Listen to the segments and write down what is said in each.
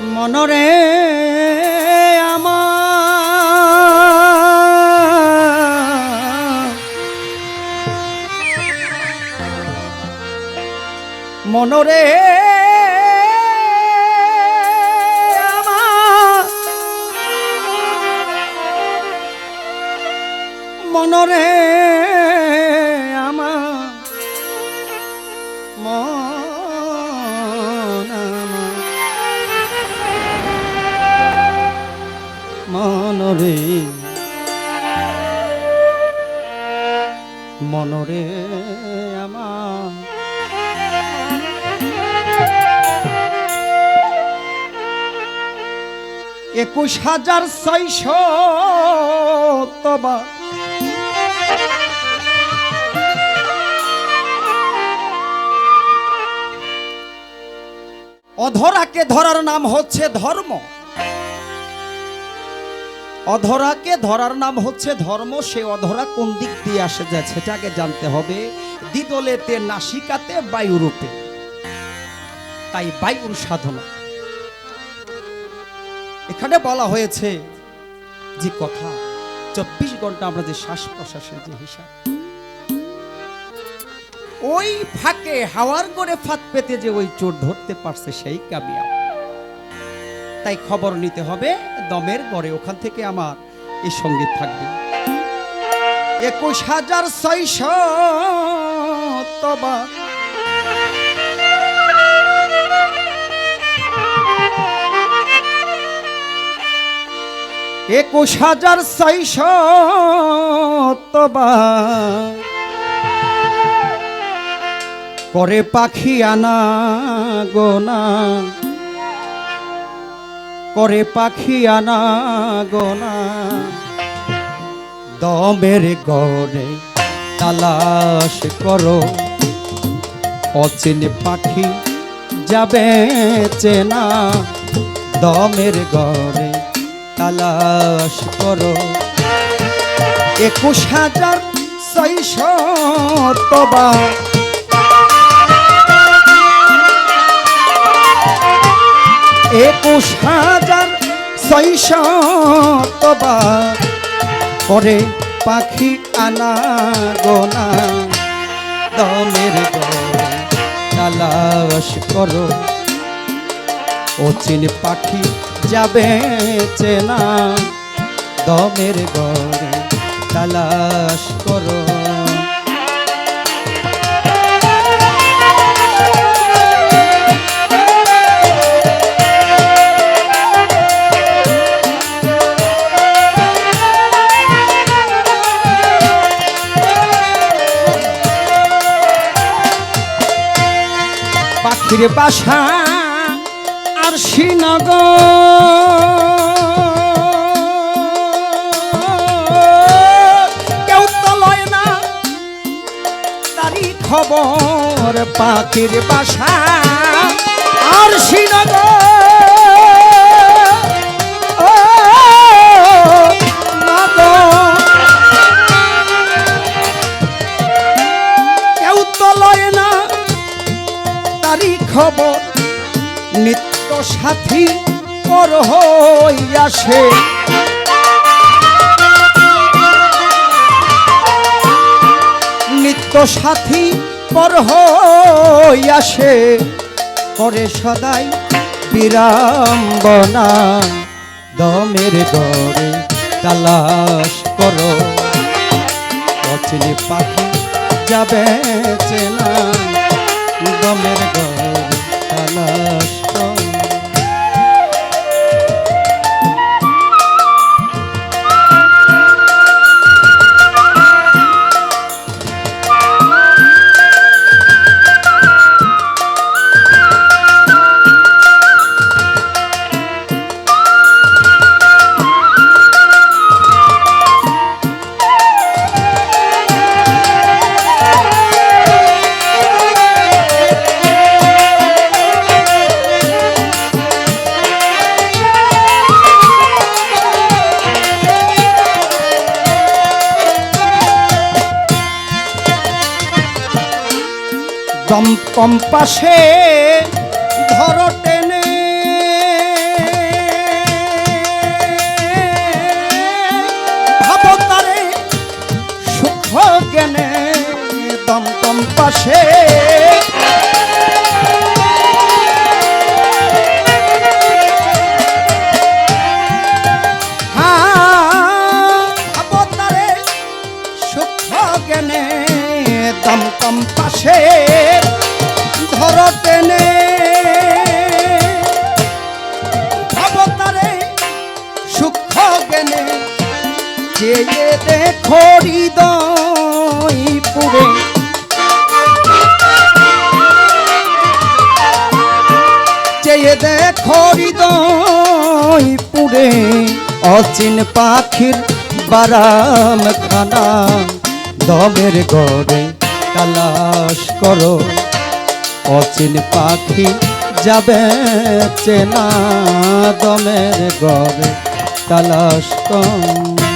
মনরে আমার। মনরে মনরে মনরে মনরে একুশ হাজার ছয়শো তবা। অধরাকে ধরার নাম হচ্ছে ধর্ম। অধরাকে ধরার নাম হচ্ছে ধর্ম, সে অধরা কোন দিক দিয়ে আসে যায় সেটাকে জানতে হবে। দ্বিদলেতে নাসিকাতে বায়ুরূপে। তাই বায়ুর সাধনা। এখানে বলা হয়েছে যে কথা, চব্বিশ ঘণ্টা আমরা যে শ্বাস প্রশ্বাসের যে হিসাব। ওই ফাঁকে হাওয়ার করে ফাঁদ পেতে যে ওই চোর ধরতে পারছে সেই কামিয়া তাই খবর নিতে হবে, দমের গড়ে ওখান থেকে আমার এই সংগীত থাকবে। একুশ হাজার ছয়শো একুশ হাজার ছয়শো তবা। করে পাখি আনা গোনা। করে পাখি আনা গোনা। দমের গড়ে তালাশ করো। অচিন পাখি যাবে চেনা। দমের গড়ে তালাশ করো। একুশ হাজার ছয়শো তবা একুশ হাজার ছয়শো তবা করে পাখি আনা গোনা। দমের তালাশ করো। অচিন পাখি যাবে চেনা। দমের গড়ে তালাশ করো। পাখির বাসা আর শ্রীনগর। কেউ তো লয় না তারই খবর পাখির বাসা আর শ্রীনগর। সাথী পর হইয়াছে। নিত্য সাথী পর হইয়াছে। করে সদাই বিরাম্বনা দমের গড়ে তালাশ করো। অচিনি পাখি যাবে চেনা দমের গড়ে তালাশ চমকম পাশে ধর টেনে। ভাবতারে সুখ জ্ঞানে দমকম পাশে চেয়ে দেখো হৃদয় পুরে অচিন পাখির বারাম খানা দমের গড়ে তালাশ করো। অচিন পাখি যাবে চেনা। দমের গড়ে তালাশ কর।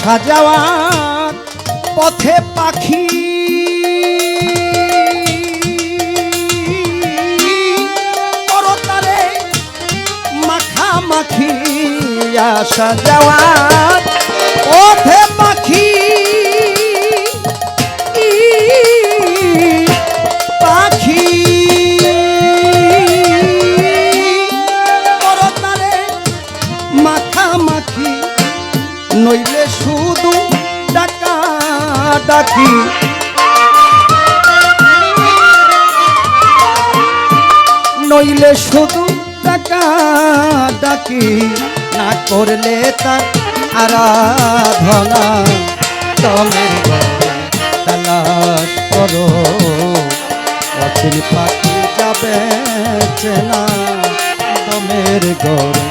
আসা যাওয়ার পথে পাখি। করতারে মাখামাখি আসা যাওয়ার পথে ডাকি। নইলে শুধু ডাকা ডাকি, না করলে তার আরাধনা। ঘরে তালাশ করো অচিন পাখি যাবে চেনা। তমের ঘরে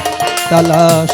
তালাশ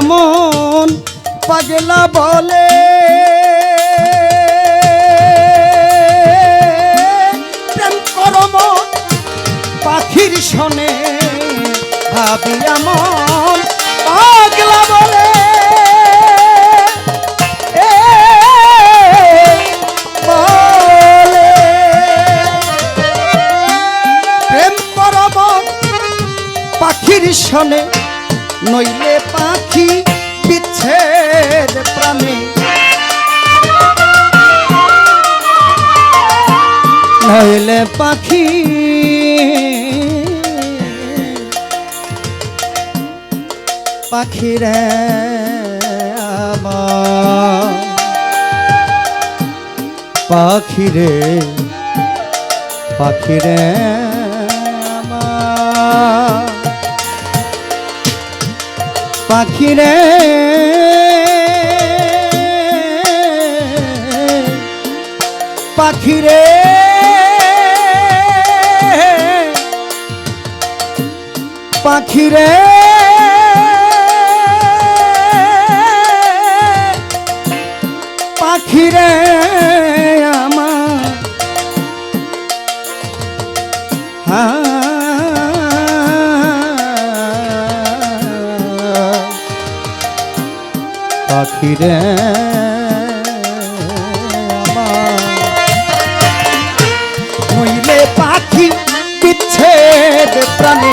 এমন পাগলা বলে? প্রেম করম পাখির শনে ভাবি এমন পাগলা বলে। পাখির শনে নইলে নইলে পাখি। পাখিরে আমার। পাখিরে পাখিরে আমার। পাখিরে পাখিরে পাখিরে। পাখিরে আমার পাখিরে আমার। নইলে পাখি বিচ্ছেদ প্রাণে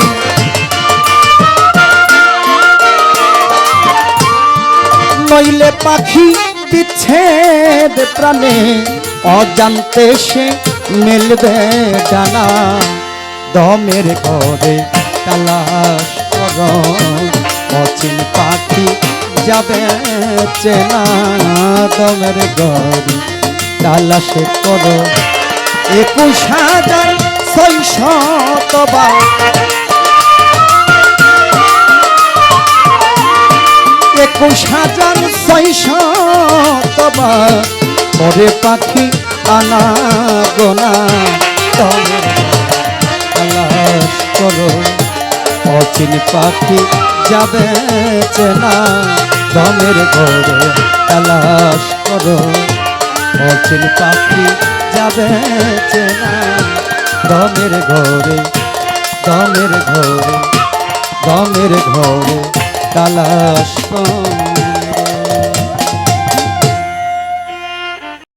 নইলে পাখি বিচ্ছেদ প্রাণে। অজান্তে সে মেলবে ডানা। দমের ঘরে তালাশ কর। অচিন পাখি যাবে চেনা। দমের ঘরে তালাশ করো। একুশ হাজার বার একুশ হাজার ছয়শত বার পরে পাখি আনা গোনা অচিন পাখি যাবে চেনা দমের ঘরে। তালাশ করো অচিন পাখি যাবে চেনা দমের ঘরে দমের ঘরে দমের ঘরে। তালাশ